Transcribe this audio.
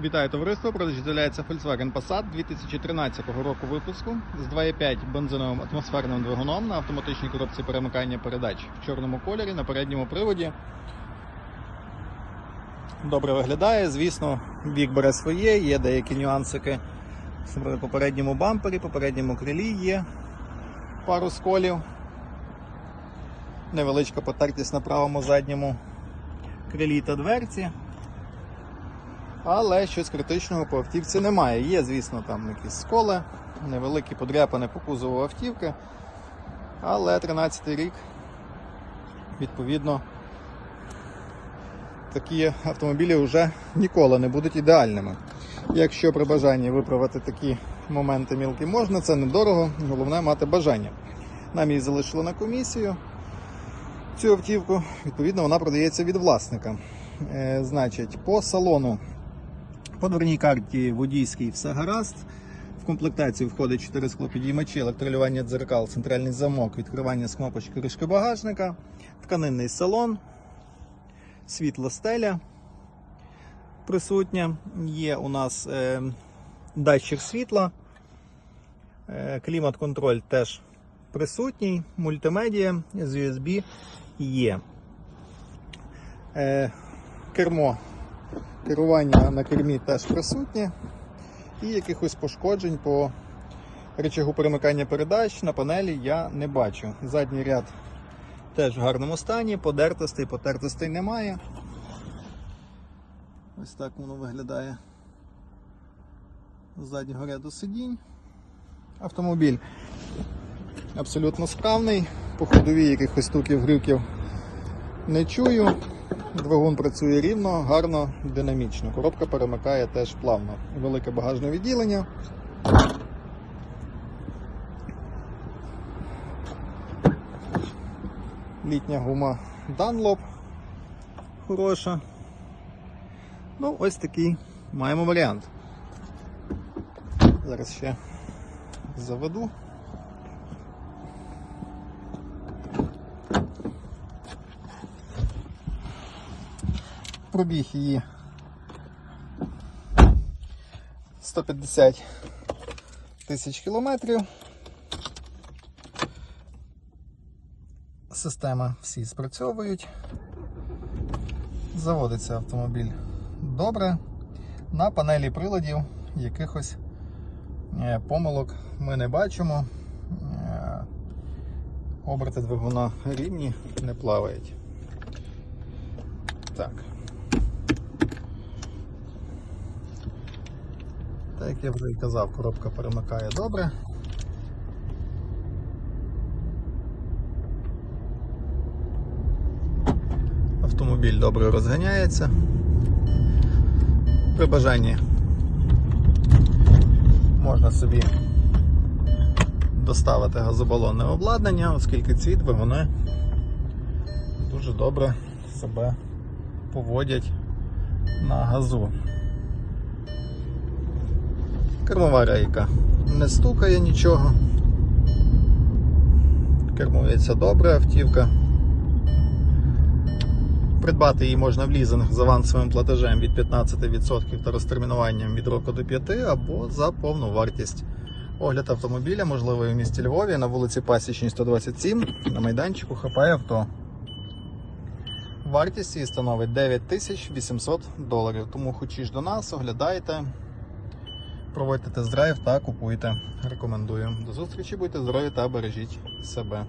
Вітаю товариство. Продаж з'являється Volkswagen Passat 2013 року випуску з 2,5 бензиновим атмосферним двигуном на автоматичній коробці перемикання передач в чорному кольорі на передньому приводі. Добре виглядає, звісно, вік бере своє, є деякі нюансики в попередньому бампері, попередньому крилі є пару сколів. Невеличка потертість на правому задньому крилі та дверці. Але щось критичного по автівці немає. Є, звісно, там якісь сколи, невеликі подряпини по кузову автівки. Але 13 рік, відповідно, такі автомобілі вже ніколи не будуть ідеальними. Якщо при бажанні виправити такі моменти мілкі можна, це недорого, головне мати бажання. Нам її залишили на комісію. Цю автівку, відповідно, вона продається від власника. Е, значить, по салону по дверній карті водійській все гаразд. В комплектацію входить 4 склопідіймачі, електролювання дзеркал, центральний замок, відкривання з кнопочки кришки багажника, тканинний салон, світла стеля присутня. Є у нас е, датчик світла, е, клімат-контроль теж присутній, мультимедіа з USB є. Е, кермо керування на кермі теж присутнє. І якихось пошкоджень по речагу перемикання передач на панелі я не бачу. Задній ряд теж в гарному стані, подертостей, потертостей немає. Ось так воно виглядає з заднього ряду сидінь. Автомобіль абсолютно справний, по ходовій якихось стуків грюків не чую. Двигун працює рівно, гарно, динамічно. Коробка перемикає теж плавно. Велике багажне відділення. Літня гума Dunlop хороша. Ну, ось такий маємо варіант. Зараз ще заведу. Пробіг її 150 тисяч кілометрів. Система всі спрацьовують. Заводиться автомобіль добре. На панелі приладів якихось е, помилок ми не бачимо. Е, Оберти двигуна рівні, не плавають. Так. Так як я вже і казав, коробка перемикає добре. Автомобіль добре розганяється. При бажанні можна собі доставити газобалонне обладнання, оскільки ці двигуни дуже добре себе поводять на газу. Кермова рейка не стукає нічого. Кермується добре автівка. Придбати її можна в лізинг з авансовим платежем від 15% та розтермінуванням від року до 5 або за повну вартість. Огляд автомобіля можливий у місті Львові на вулиці Пасічній 127 на майданчику хапає авто. Вартість її становить 9800 доларів. Тому хочеш до нас, оглядайте. Проводьте тест-драйв та купуйте. Рекомендую. До зустрічі, будьте здорові та бережіть себе.